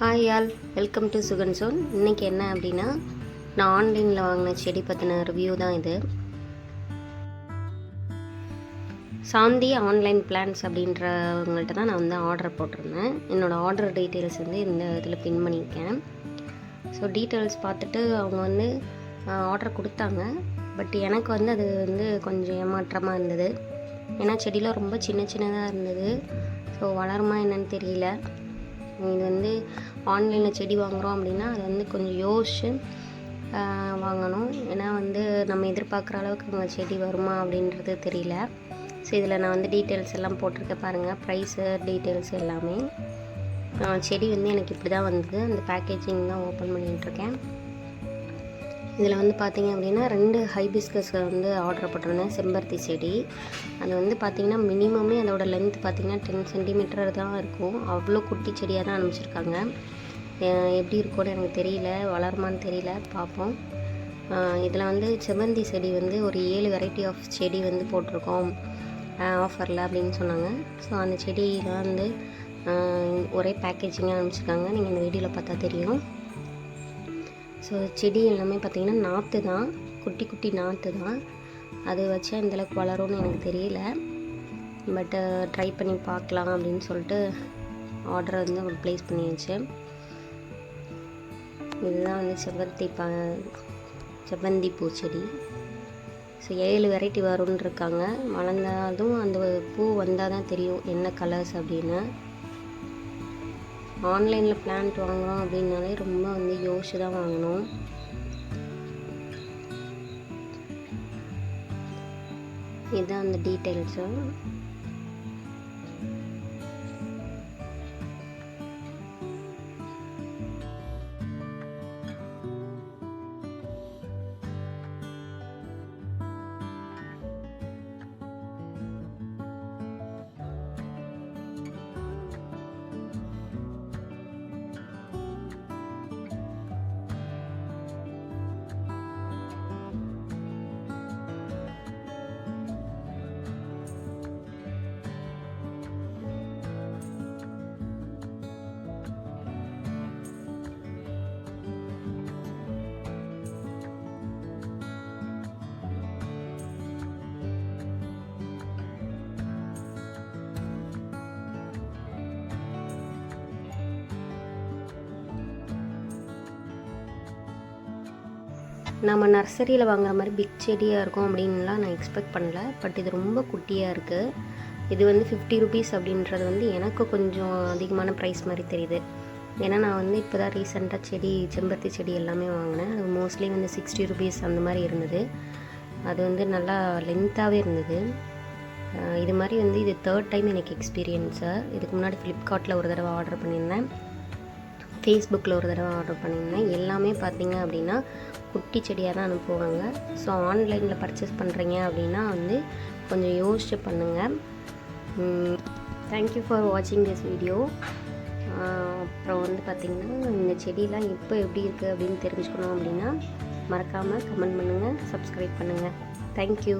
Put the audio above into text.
Hi all welcome to Sugan zone இன்றைக்கி என்ன அப்படின்னா நான் ஆன்லைனில் வாங்கின செடி பற்றின ரிவ்யூ தான் இது. சாந்தி ஆன்லைன் பிளான்ஸ் அப்படின்றவங்கள்ட்ட தான் நான் வந்து ஆர்டர் போட்டிருந்தேன். என்னோடய ஆர்டர் டீட்டெயில்ஸ் வந்து இந்த இதில் பின் பண்ணியிருக்கேன். ஸோ டீட்டெயில்ஸ் பார்த்துட்டு அவங்க வந்து ஆர்டர் கொடுத்தாங்க. பட் எனக்கு வந்து அது வந்து கொஞ்சம் ஏமாற்றமாக இருந்தது. ஏன்னா செடியெலாம் ரொம்ப சின்ன சின்னதாக இருந்தது. ஸோ வளருமா என்னன்னு தெரியல. இது வந்து ஆன்லைனில் செடி வாங்குகிறோம் அப்படின்னா அது வந்து கொஞ்சம் யோசிச்சு வாங்கணும். ஏன்னா வந்து நம்ம எதிர்பார்க்குற அளவுக்கு அங்கே செடி வருமா அப்படின்றது தெரியல. ஸோ இதில் நான் வந்து டீட்டெயில்ஸ் எல்லாம் போட்டிருக்கேன் பாருங்கள் ப்ரைஸு டீட்டெயில்ஸ் எல்லாமே. செடி வந்து எனக்கு இப்படி தான் வந்தது. அந்த பேக்கேஜிங் தான் ஓப்பன் பண்ணிகிட்ருக்கேன் இதில் வந்து பார்த்திங்க அப்படின்னா ரெண்டு ஹைபிஸ்கஸ் வந்து ஆர்டர் போட்டிருந்தேன் செம்பருத்தி செடி. அது வந்து பார்த்திங்கன்னா மினிமமே அதோட லென்த் பார்த்திங்கன்னா டென் சென்டிமீட்டர் தான் இருக்கும். அவ்வளோ குட்டி செடியாக தான் அனுப்பிச்சிருக்காங்க. எப்படி இருக்கும்னு எனக்கு தெரியல வளருமான்னு தெரியல பார்ப்போம். இதில் வந்து செவ்வந்தி செடி வந்து ஒரு ஏழு வெரைட்டி ஆஃப் செடி வந்து போட்டிருக்கோம். ஆஃபரில் அப்படின்னு சொன்னாங்க. ஸோ அந்த செடியெலாம் வந்து ஒரே பேக்கேஜிங்காக அனுப்பிச்சிருக்காங்க. நீங்கள் இந்த வீடியோவில் பார்த்தா தெரியும். ஸோ செடி எல்லாமே பார்த்திங்கன்னா நாற்று தான். குட்டி குட்டி நாற்று தான். அது வச்சா இந்தளவுக்கு வளரும்னு எனக்கு தெரியல. பட்டு ட்ரை பண்ணி பார்க்கலாம் அப்படின்னு சொல்லிட்டு ஆர்டரை வந்து ப்ளேஸ் பண்ணியாச்சு. இதுதான் வந்து செவ்வந்தி ப செவ்வந்தி பூச்செடி ஸோ ஏழு வெரைட்டி வரும்னு இருக்காங்க. வளர்ந்தாலும் அந்த பூ வந்தால் தான் தெரியும் என்ன கலர்ஸ் அப்படின்னு. ஆன்லைனில் பிளான்ட் வாங்குகிறோம் அப்படின்னாலே ரொம்ப வந்து யோசிச்சு தான் வாங்கணும். இதுதான் அந்த டீட்டெயில்ஸும் நம்ம நர்சரியில் வாங்குற மாதிரி பிக் செடியாக இருக்கும் அப்படின்லாம் நான் எக்ஸ்பெக்ட் பண்ணல. பட் இது ரொம்ப குட்டியாக இருக்குது இது வந்து ஃபிஃப்டி ருபீஸ் அப்படின்றது வந்து எனக்கு கொஞ்சம் அதிகமான ப்ரைஸ் மாதிரி தெரியுது. ஏன்னா நான் வந்து இப்போ தான் ரீசெண்டாக செடி செம்பருத்தி செடி எல்லாமே வாங்கினேன். அது மோஸ்ட்லி வந்து சிக்ஸ்டி ருபீஸ் அந்த மாதிரி இருந்தது. அது வந்து நல்லா லென்த்தாகவே இருந்தது. இது மாதிரி வந்து இது தேர்ட் டைம் எனக்கு எக்ஸ்பீரியன்ஸு இதுக்கு முன்னாடி ஃப்ளிப்கார்ட்டில் ஒரு தடவை ஆர்டர் பண்ணியிருந்தேன். ஃபேஸ்புக்கில் ஒரு தடவை ஆர்டர் பண்ணியிருந்தேன். எல்லாமே பார்த்தீங்க அப்படின்னா குட்டி செடியாக தான் அனுப்புவாங்க. ஸோ ஆன்லைனில் பர்ச்சேஸ் பண்ணுறீங்க அப்படின்னா வந்து கொஞ்சம் யோசிச்சு பண்ணுங்கள் தேங்க்யூ ஃபார் வாட்சிங் திஸ் வீடியோ அப்புறம் வந்து பார்த்திங்கன்னா இந்த செடியெலாம் இப்போ எப்படி இருக்குது அப்படின்னு தெரிஞ்சுக்கணும் அப்படின்னா மறக்காமல் கமெண்ட் பண்ணுங்கள் சப்ஸ்கிரைப் பண்ணுங்கள் தேங்க்யூ